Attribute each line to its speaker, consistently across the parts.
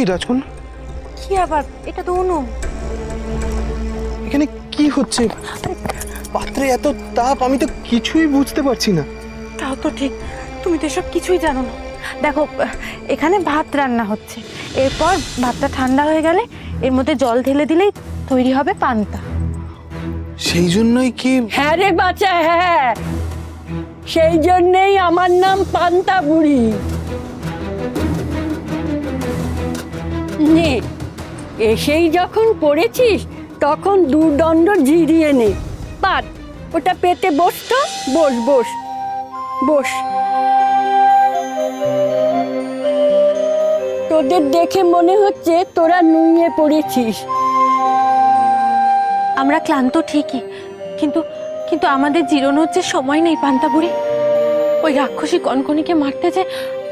Speaker 1: এগুলো কি
Speaker 2: কি আবার? এটা তো অনু।
Speaker 1: এখানে কি হচ্ছে? পাত্রে এত তাপ আমি তো কিছুই বুঝতে পারছি না।
Speaker 2: তাও তো ঠিক। তুমি তো সব কিছুই জানো না। দেখো এখানে ভাত রান্না হচ্ছে। এরপর ভাতটা ঠান্ডা হয়ে গেলে এর মধ্যে জল ঢেলে দিলেই তৈরি হবে পান্তা।
Speaker 1: সেই জন্যই কি
Speaker 3: হ্যাঁ রে বাচ্চা হ্যাঁ। সেই জন্যেই আমার নাম পান্তা বুড়ি। নে। এসেই যখন পড়েছিস, তখন দুদণ্ড জিরিয়ে নে। পাত ওটা পেতে বস তো। বস বস। বস। তোদের দেখে মনে হচ্ছে তোরা নুয়ে পড়েছিস।
Speaker 2: আমরা ক্লান্ত ঠিকই, কিন্তু কিন্তু আমাদের জিরোনোর যে সময় নেই, পান্তাবুড়ি। ওই রাক্ষসী কনকনিকে মারতে যে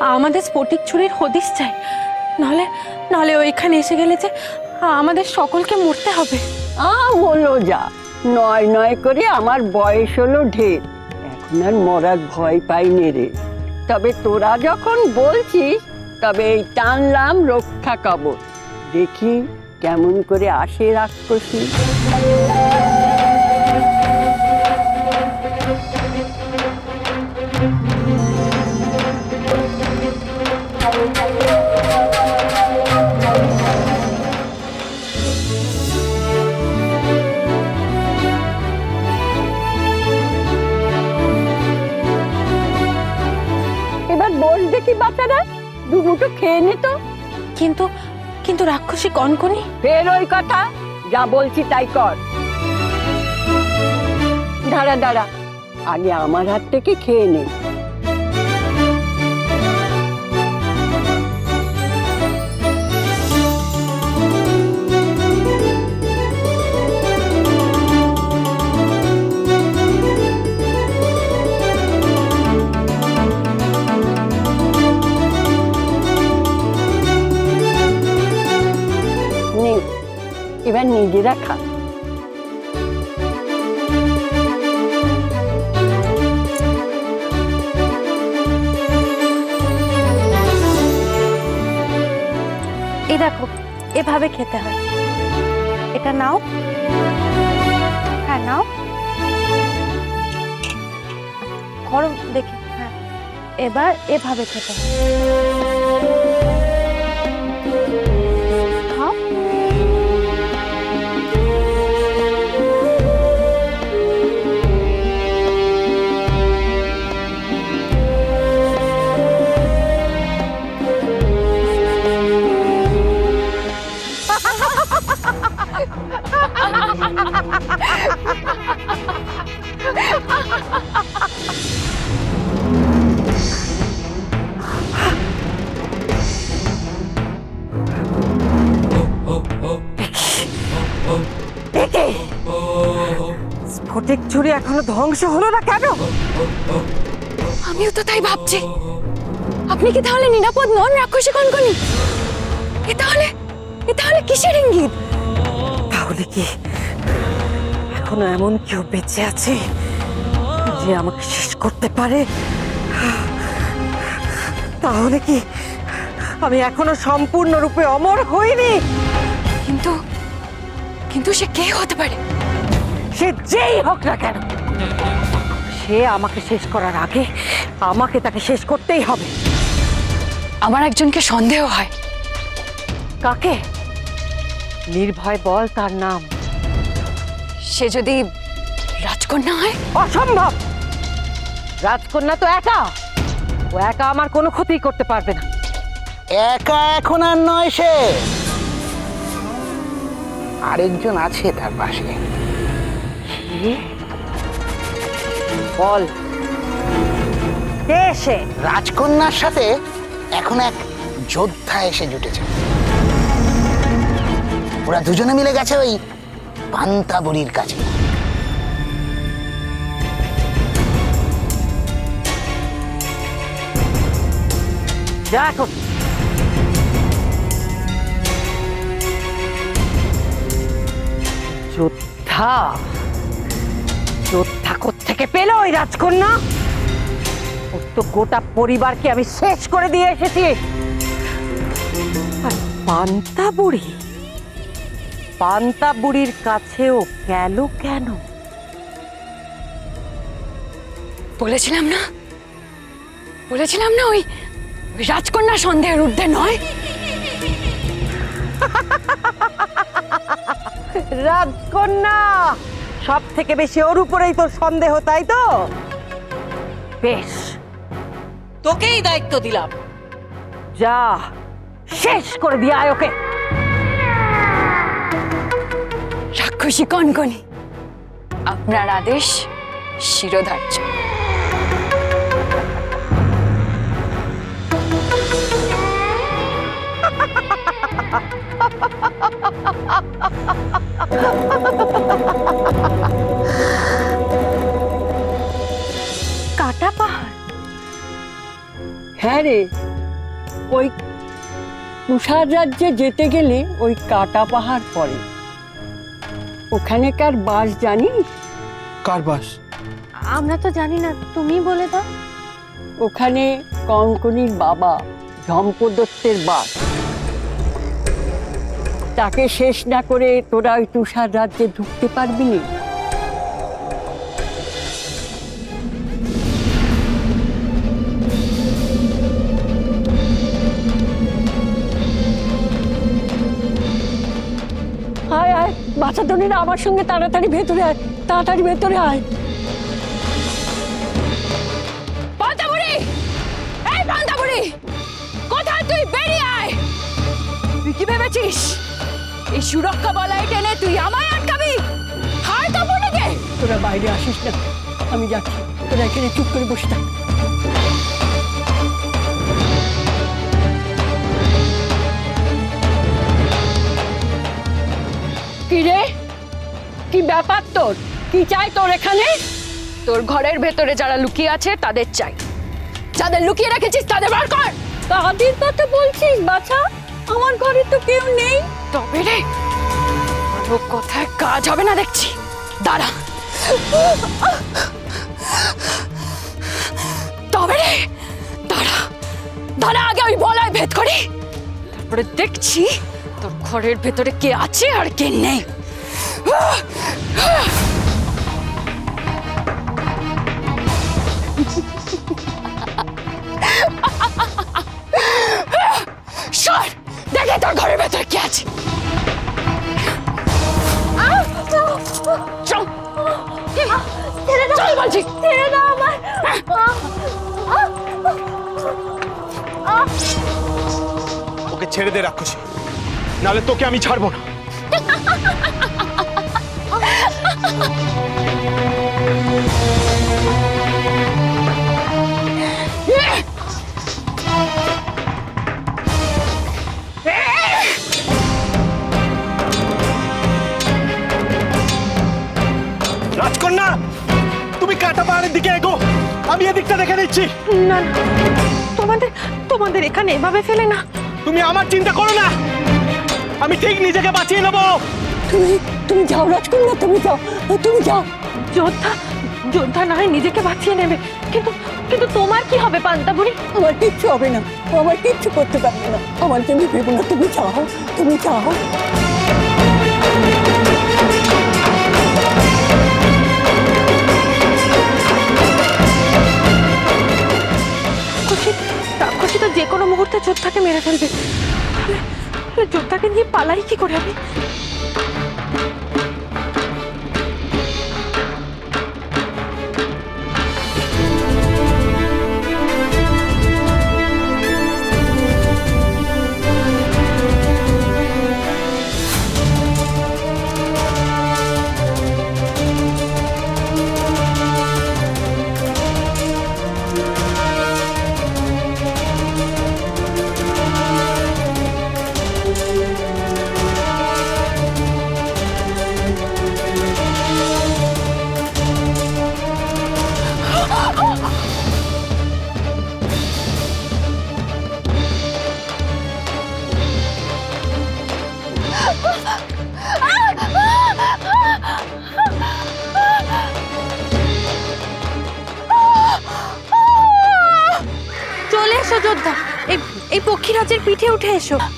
Speaker 2: আমাদের স্ফটিক ছুরির হদিস চাই। নাহলে নাহলে ওইখানে এসে গেলে যে আমাদের সকলকে মরতে হবে।
Speaker 3: আ, হলো যা। নয় নয় করে আমার বয়স হলো ঢের। এখন আর মরার ভয় পাই নে রে। তবে তোরা যখন বলছিস, তবে এই টানলাম রক্ষা কবচ দেখি কেমন করে আসে রাক্ষসী। মুঠো খেয়ে নে তো।
Speaker 2: কিন্তু কিন্তু রাক্ষসী কনকনি
Speaker 3: ফের ওই কথা? যা বলছি তাই কর। দাঁড়া দাঁড়া। আগে আমার হাত থেকে খেয়ে নে নে। এবার নিজেরা খা
Speaker 2: এই দেখো, এভাবে খেতে হয়। এটা নাও। হ্যাঁ নাও। গরম দেখি। হ্যাঁ এবার এভাবে খেতে হয়। খাও।
Speaker 4: এখনও ধ্বংস হলো না কেন?
Speaker 2: আমিও তো তাই ভাবছি। আপনি কি তাহলে নিরাপদ নন রাক্ষসী কনকনি? এ তাহলে এ তাহলে কিসের ইঙ্গিত?
Speaker 4: তাহলে কি এখনও এমন কেউ বেঁচে আছে যে আমাকে শেষ করতে পারে? তাহলে কি আমি এখনও সম্পূর্ণরূপে অমর হইনি?
Speaker 2: কিন্তু কিন্তু সে কে হতে পারে?
Speaker 4: সে যেই হোক না কেন। সে আমাকে শেষ করার আগে আমাকে তাকে শেষ করতেই হবে।
Speaker 2: আমার একজনকে সন্দেহ হয়।
Speaker 4: কাকে? নির্ভয় বল তার নাম।
Speaker 2: সে যদি রাজকন্যা হয়?
Speaker 4: অসম্ভব! রাজকন্যা তো একা। ও একা আমার কোনো ক্ষতি করতে পারবে না।
Speaker 5: একা এখন আর নয় সে। আরেকজন আছে তার পাশে।
Speaker 4: বল কে সে?
Speaker 5: রাজকন্যার সাথে এখন এক যোদ্ধা এসে জুটেছে। ওরা দুজনে মিলে গেছে ওই পান্তা বুড়ির কাছে।
Speaker 4: যা এখন। যোদ্ধা? যোদ্ধা থেকে পেল ওই রাজকন্যা? ওর তো গোটা পরিবারকে আমি শেষ করে দিয়ে এসেছি। আর পান্তা বুড়ি? পান্তা বুড়ির কাছেও গেল কেন?
Speaker 6: বলেছিলাম না? বলেছিলাম না ওই রাজকন্যা সন্দেহের ঊর্ধ্বে নয়?
Speaker 4: রাজকন্যা! সব থেকে বেশি ওর উপরেই তোর সন্দেহ তাই তো? বেশ। তোকেই দায়িত্ব দিলাম। যা শেষ করে দিয়ে আয় ওকে।
Speaker 6: রাক্ষসী কনকনি আপনার আদেশ শিরোধার্য।
Speaker 2: কাটা পাহাড়?
Speaker 3: হ্যাঁ রে ওই তুষার রাজ্যে যেতে গেলে ওই কাটা পাহাড় পড়ে। ওখানেকার বাস জানিস
Speaker 1: কার বাস?
Speaker 2: আমরা তো জানি না তুমি বলে দাও।
Speaker 3: ওখানে কঙ্কনির বাবা ঝম্পদত্তের বাস। তাকে শেষ না করে তোরা ওই তুষার রাজ্যে ঢুকতে পারবি আয় আয় বাচ্চা ধনীরা আমার সঙ্গে তাড়াতাড়ি ভেতরে আয়, তাড়াতাড়ি ভেতরে আয়।
Speaker 6: কোথায় তুই? বেরিয়ে আয়! তুই কি ভেবেছিস? এই সুরক্ষা বলয় টেনে তুই আমায় আটকাবি। হার কাপড়
Speaker 3: তোরা বাইরে আসিস না। আমি যাচ্ছি। তোরা এখানে চুপ করে বসে থাক। কি রে? কি ব্যাপার তোর? কি চাই তোর এখানে?
Speaker 6: তোর ঘরের ভেতরে যারা লুকিয়ে আছে তাদের চাই। যাদের লুকিয়ে রেখেছিস তাদের বার কর।
Speaker 3: তাদের কথা বলছিস বাছা? আমার ঘরে তো কেউ নেই।
Speaker 6: তবে রে কোনো কোথায় কাজ হবে না দেখছি। দাঁড়া। তবে রে, দাঁড়া। দাঁড়া, আগে ওই বলায় ভেদ করি। তারপরে দেখছি তোর ঘরের ভেতরে কে আছে আর কে নেই।
Speaker 1: তোকে আমি ছাড়বো না। রাজকন্যা তুমি কাটা পাহাড়ের দিকে এগো। আমি এদিকটা দেখে নিচ্ছি।
Speaker 2: না না তোমাদের তোমাদের এখানে এভাবে ফেলে না।
Speaker 1: তুমি আমার চিন্তা করো না। আমি ঠিক নিজেকে বাঁচিয়ে নেব।
Speaker 3: তুমি তুমি যাও রাজকন্যা তুমি যাও তুমি যাও।
Speaker 2: যোদ্ধা যোদ্ধা না হয় নিজেকে বাঁচিয়ে নেবে। কিন্তু কিন্তু তোমার কি হবে পান্তা পান্তাবুড়ি
Speaker 3: আমার কিচ্ছু হবে না। আমার কিচ্ছু করতে পারবে না। আমার জন্য ভেবো না। তুমি যাও তুমি যাও।
Speaker 2: রাক্ষসী রাক্ষসী তো যে কোনো মুহূর্তে যোদ্ধাকে মেরে ফেলবে। তাহলে যোদ্ধাকে নিয়ে পালাই কি করে আমি? পিঠে উঠে এসো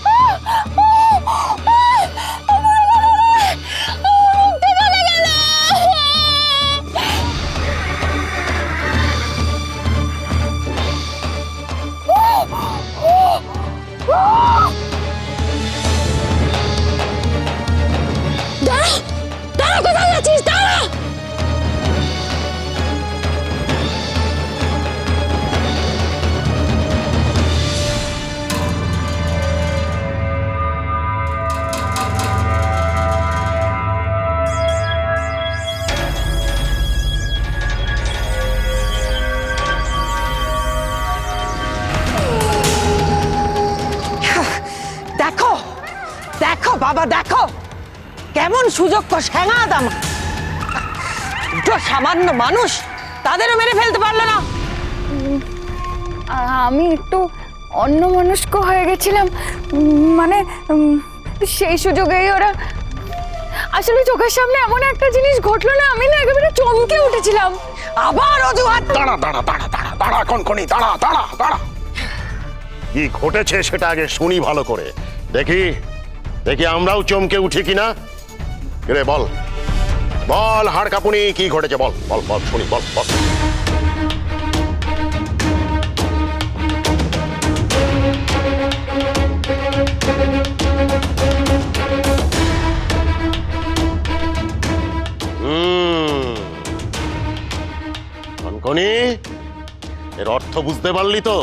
Speaker 7: ঠেঙা দাম। দুটো সামান্য মানুষ তাদেরও মেরে ফেলতে পারল না।
Speaker 6: আমি একটু অন্যমনস্ক হয়ে গেছিলাম। মানে সেই সুযোগেই ওরা আসলে চোখের সামনে এমন একটা জিনিস ঘটলো না আমি না একেবারে চমকে উঠেছিলাম।
Speaker 7: আবার অজুহাত।
Speaker 8: দাঁড়া দাঁড়া দাঁড়া দাঁড়া দাঁড়া কনকনি দাঁড়া দাঁড়া দাঁড়া। কি ঘটেছে সেটা আগে শুনি ভালো করে। দেখি দেখি আমরাও চমকে উঠি কিনা। রে, বল। বল, হাড় কাপুনি, কি ঘটেছে? বল বল বল, শুনি, বল বল। এর অর্থ বুঝতে পারলি তো?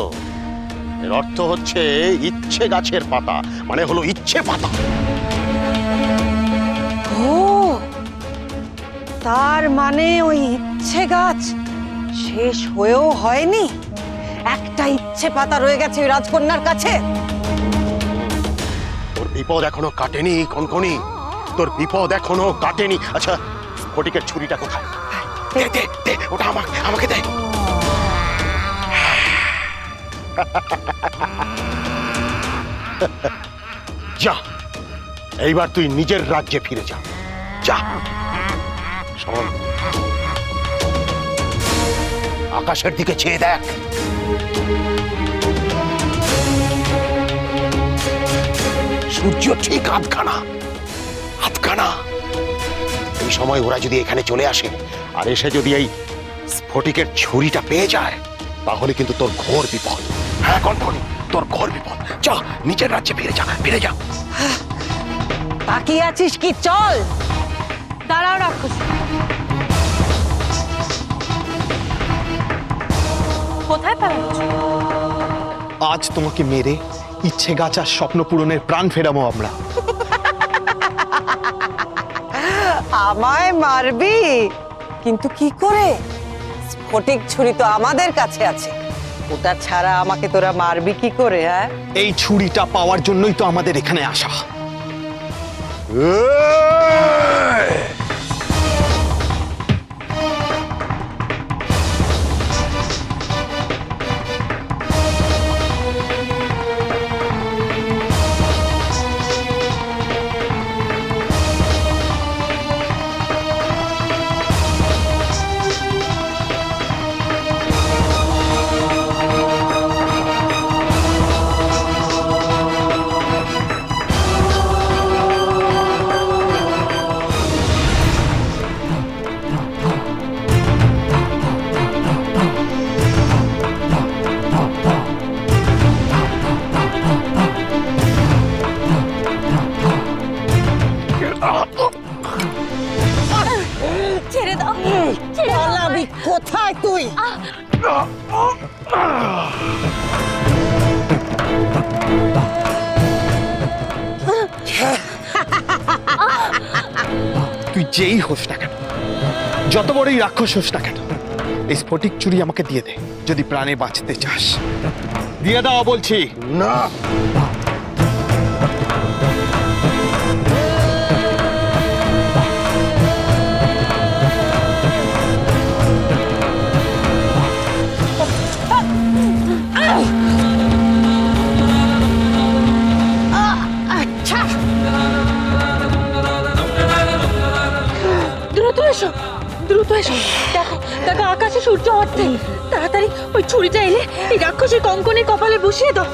Speaker 8: এর অর্থ হচ্ছে ইচ্ছে গাছের পাতা মানে হলো ইচ্ছে পাতা।
Speaker 7: তার মানে ওই ইচ্ছে গাছ শেষ হয়েও হয়নি। একটা ইচ্ছে পাতা রয়ে গেছে ওই রাজকন্যার কাছে।
Speaker 8: তোর বিপদ এখনও কাটেনি কনকনি। তোর বিপদ এখনও কাটেনি। আচ্ছা ফটিকের ছুরিটা কোথায়? দে দে দে ওটা আমাকে আমাকে দে। যা এইবার তুই নিজের রাজ্যে ফিরে যা। যা। আকাশের দিকে চেয়ে দেখ। সূর্য ঠিক আধখানা আধখানা। এই সময় ওরা যদি এখানে চলে আসে, আর এসে যদি এই স্ফটিকের ছুরিটা পেয়ে যায়, তাহলে কিন্তু তোর ঘোর বিপদ। হ্যাঁ কনকনি তোর ঘোর বিপদ। যা নিজের রাজ্যে ফিরে যা ফিরে যা।
Speaker 7: তাকিয়ে আছিস কি? চল।
Speaker 2: দাঁড়াও রাক্ষস। কোথায় পালাচ্ছ?
Speaker 1: আজ তোমাকে মেরে ইচ্ছে গাছ আর স্বপ্ন পূরণের প্রাণ ফেরাবো আমরা।
Speaker 7: আমায় মারবি? কিন্তু কি করে? স্ফটিক ছুরি তো আমাদের কাছে আছে। ওটা ছাড়া আমাকে তোরা মারবি কি করে হ্যাঁ?
Speaker 1: এই ছুরিটা পাওয়ার জন্যই তো আমাদের এখানে আসা। যেই হোস না কেন, যত বড়ই রাক্ষস হোস না কেন, এই স্ফটিক চুরি আমাকে দিয়ে দে, যদি প্রাণে বাঁচতে চাস। দিয়ে দাও বলছি।
Speaker 8: না।
Speaker 2: দ্রুত এসো। দেখো দেখো, আকাশে সূর্য হচ্ছে। তাড়াতাড়ি ওই ছুরিটা এলে এই রাক্ষসের কঙ্কনের কপালে বসিয়ে দাও।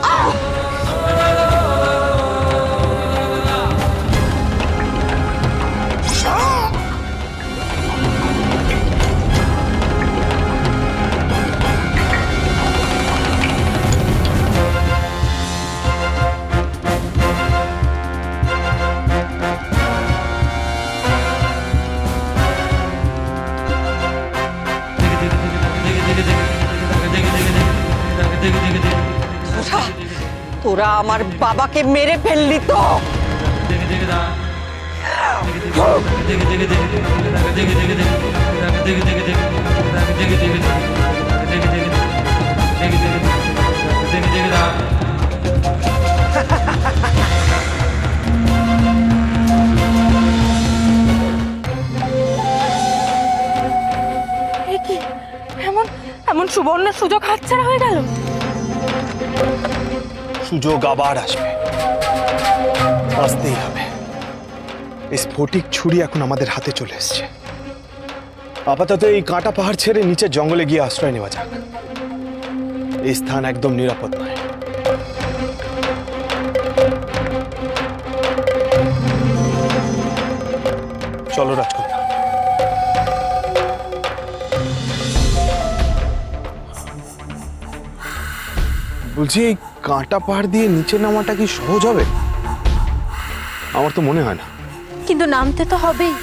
Speaker 4: তোরা আমার বাবাকে মেরে ফেললি তো।
Speaker 2: এমন সুবর্ণ সুযোগ হাতছাড়া হয়ে গেল?
Speaker 9: সুযোগ আবার আসবে। আসতেই হবে। এই স্ফটিক ছুরি এখন আমাদের হাতে চলে এসছে। আপাতত এই কাঁটা পাহাড় ছেড়ে নিচে জঙ্গলে গিয়ে আশ্রয় নেওয়া যাক। এই স্থান একদম নিরাপদ নয়। চলো রাজকন্যা। বলছি কাঁটা পাহাড় দিয়ে নিচে নামাটা কি সহজ হবে? আমার তো মনে হয় না।
Speaker 2: কিন্তু নামতে তো হবেই।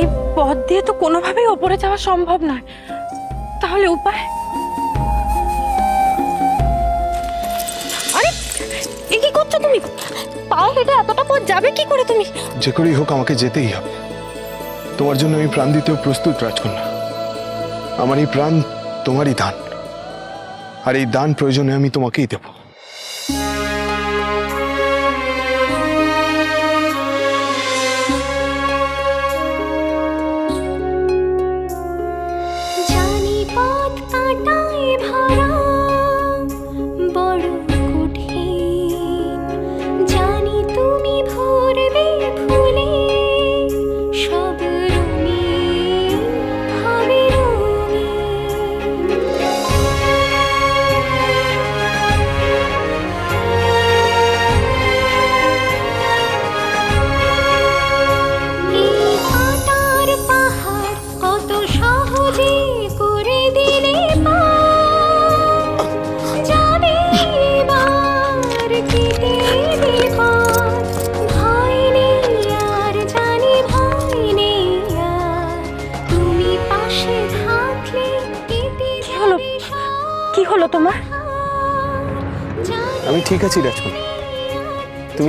Speaker 2: এই পথ দিয়ে তো কোনোভাবেই ওপরে যাওয়া সম্ভব নয়। তাহলে উপায়? তুমি পায়ে হেঁটে এতটা পথ যাবে কি করে তুমি?
Speaker 9: যে করেই হোক আমাকে যেতেই হবে। তোমার জন্য আমি প্রাণ দিতেও প্রস্তুত, রাজকন্যা। আমার এই প্রাণ তোমারই দান। আর এই দান প্রয়োজনে আমি তোমাকেই দেব।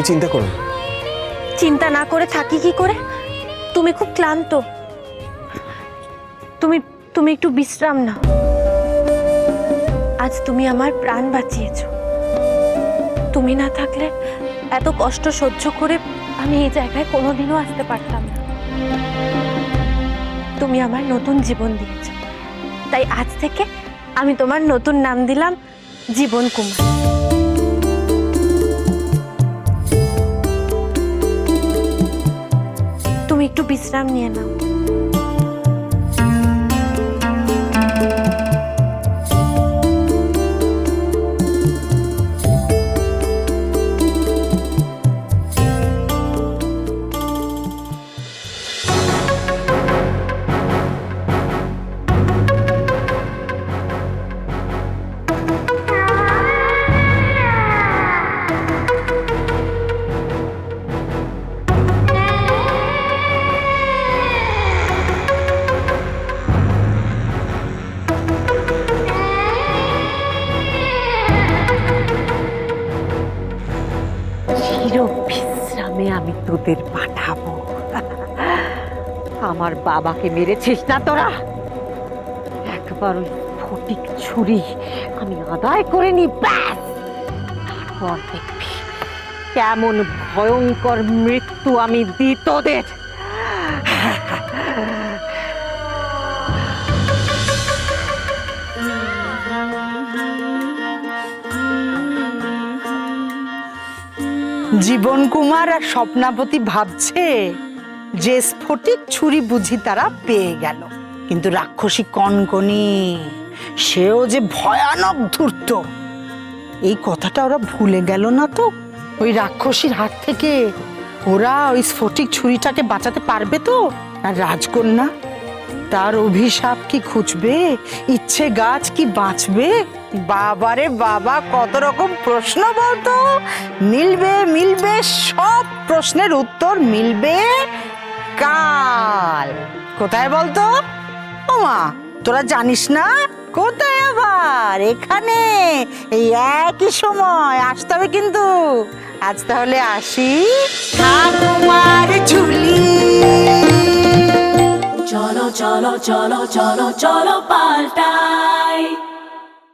Speaker 9: চিন্তা করো না।
Speaker 2: চিন্তা না করে থাকি কি করে? তুমি খুব ক্লান্ত। তুমি তুমি একটু বিশ্রাম নাও। আজ তুমি আমার প্রাণ বাঁচিয়েছ। তুমি না থাকলে এত কষ্ট সহ্য করে আমি এই জায়গায় কোনোদিনও আসতে পারতাম না। তুমি আমার নতুন জীবন দিয়েছ। তাই আজ থেকে আমি তোমার নতুন নাম দিলাম জীবন কুমার। তুমি একটু বিশ্রাম নিয়ে নাও।
Speaker 4: বাবাকে মেরেছিস না তোরা? একবার ওই ফটিক ছুরি আমি আদায় করে নি, ব্যাস! তারপর দেখবি কেমন ভয়ঙ্কর মৃত্যু আমি দিই তোদের।
Speaker 10: জীবন কুমার আর স্বপ্নাপতি ভাবছে যে স্ফটিক ছুরি বুঝি তারা পেয়ে গেল। কিন্তু রাক্ষসী কনকনি, সেও যে ভয়ানক ধূর্ত। এই কথাটা ওরা ভুলে গেল না তো? ওই রাক্ষসীর হাত থেকে ওরা ওই স্ফটিক ছুরিটাকে বাঁচাতে পারবে তো? আর রাজকন্যা, তার অভিশাপ কি খুঁজবে? ইচ্ছে গাছ কি বাঁচবে? বাবারে বাবা, কত রকম প্রশ্ন বলতো? মিলবে মিলবে, সব প্রশ্নের উত্তর মিলবে? কাল। কোথায় বলতো ওমা, তোরা জানিস না? কোথায় আবার? এখানে। এই একই সময়, আসতে হবে কিন্তু। আজ তাহলে আসি। ঠাকুমার ঝুলি।
Speaker 6: চলো চলো চলো চলো চলো, পাল্টাই।